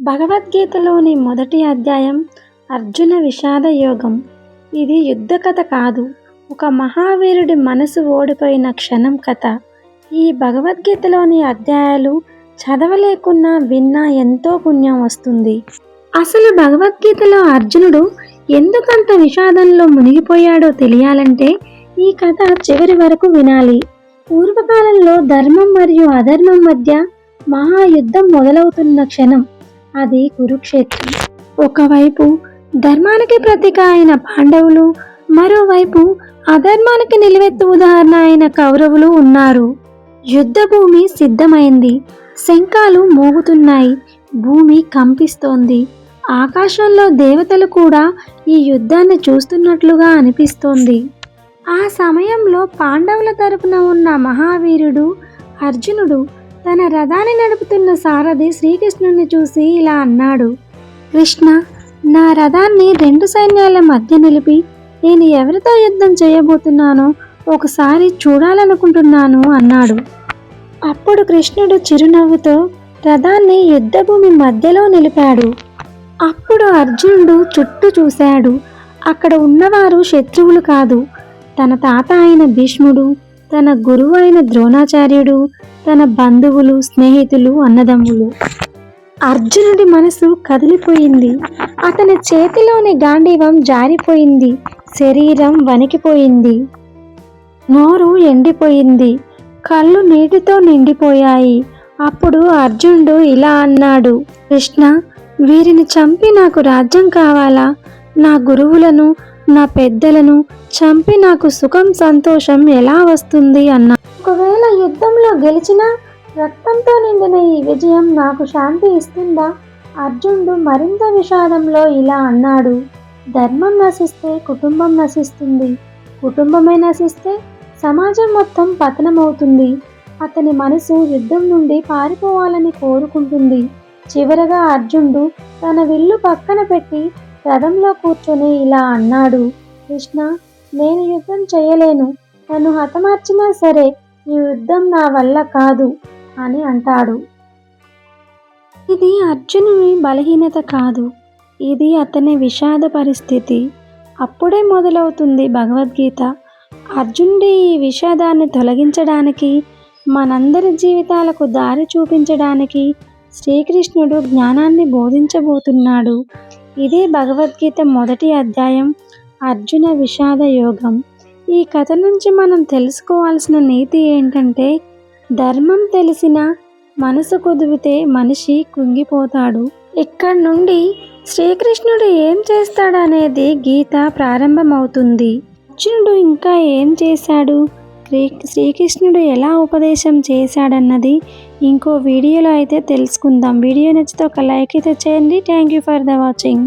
భగవద్గీతలోని మొదటి అధ్యాయం అర్జున విషాద యోగం. ఇది యుద్ధ కథ కాదు. ఒక మహావీరుడి మనసు ఓడిపోయిన క్షణం కథ. ఈ భగవద్గీతలోని అధ్యాయాలు చదవలేకున్నా విన్నా ఎంతో పుణ్యం వస్తుంది. అసలు భగవద్గీతలో అర్జునుడు ఎందుకంత విషాదంలో మునిగిపోయాడో తెలియాలంటే ఈ కథ చివరి వరకు వినాలి. పూర్వకాలంలో ధర్మం మరియు అధర్మం మధ్య మహాయుద్ధం మొదలవుతున్న క్షణం. అది కురుక్షేత్రం. ఒకవైపు ధర్మానికి ప్రతీక అయిన పాండవులు మరోవైపు అధర్మానికి నిలువెత్తు ఉదాహరణ అయిన కౌరవులు ఉన్నారు. యుద్ధ భూమి సిద్ధమైంది. శంఖాలు మోగుతున్నాయి. భూమి కంపిస్తోంది. ఆకాశంలో దేవతలు కూడా ఈ యుద్ధాన్ని చూస్తున్నట్లుగా అనిపిస్తోంది. ఆ సమయంలో పాండవుల తరపున ఉన్న మహావీరుడు అర్జునుడు తన రథాన్ని నడుపుతున్న సారథి శ్రీకృష్ణుని చూసి ఇలా అన్నాడు కృష్ణ నా రథాన్ని రెండు సైన్యాల మధ్య నిలిపి నేను ఎవరితో యుద్ధం చేయబోతున్నానో ఒకసారి చూడాలనుకుంటున్నాను అన్నాడు. అప్పుడు కృష్ణుడు చిరునవ్వుతో రథాన్ని యుద్ధభూమి మధ్యలో నిలిపాడు. అప్పుడు అర్జునుడు చుట్టూ చూశాడు. అక్కడ ఉన్నవారు శత్రువులు కాదు తన తాత అయిన భీష్ముడు తన గురువు అయిన ద్రోణాచార్యుడు తన బంధువులు స్నేహితులు అన్నదమ్ములు. అర్జునుడి మనసు కదిలిపోయింది. అతని చేతిలోని గాంధీవం జారిపోయింది. శరీరం వణికిపోయింది. నోరు ఎండిపోయింది. కళ్ళు నీటితో నిండిపోయాయి. అప్పుడు అర్జునుడు ఇలా అన్నాడు కృష్ణ వీరిని చంపి నాకు రాజ్యం కావాలా? నా గురువులను నా పెద్దలను చంపి నాకు సుఖం సంతోషం ఎలా వస్తుంది అన్నా. ఒకవేళ యుద్ధంలో గెలిచినా రక్తంతో నిండిన ఈ విజయం నాకు శాంతి ఇస్తుందా? అర్జునుడు మరింత విషాదంలో ఇలా అన్నాడు. ధర్మం నశిస్తే కుటుంబం నశిస్తుంది. కుటుంబమే నశిస్తే సమాజం మొత్తం పతనమవుతుంది. అతని మనసు యుద్ధం నుండి పారిపోవాలని కోరుకుంటుంది. చివరగా అర్జునుడు తన విల్లు పక్కన పెట్టి రథంలో కూర్చొని ఇలా అన్నాడు కృష్ణ నేను యుద్ధం చేయలేను. నన్ను హతమార్చినా సరే ఈ యుద్ధం నా వల్ల కాదు అని అంటాడు. ఇది అర్జునుని బలహీనత కాదు. ఇది అతని విషాద పరిస్థితి. అప్పుడే మొదలవుతుంది భగవద్గీత. అర్జునుడి ఈ విషాదాన్ని తొలగించడానికి మనందరి జీవితాలకు దారి చూపించడానికి శ్రీకృష్ణుడు జ్ఞానాన్ని బోధించబోతున్నాడు. ఇదే భగవద్గీత మొదటి అధ్యాయం అర్జున విషాద యోగం. ఈ కథ నుంచి మనం తెలుసుకోవాల్సిన నీతి ఏంటంటే ధర్మం తెలిసిన మనసు కుదివితే మనిషి కుంగిపోతాడు. ఇక్కడ నుండి శ్రీకృష్ణుడు ఏం చేస్తాడనేది గీత ప్రారంభమవుతుంది. అర్జునుడు ఇంకా ఏం చేశాడు? శ్రీ శ్రీకృష్ణుడు ఎలా ఉపదేశం చేశాడన్నది ఇంకో వీడియోలో అయితే తెలుసుకుందాం. వీడియో నచ్చితే ఒక లైక్ అయితే చేయండి. Thank you for the watching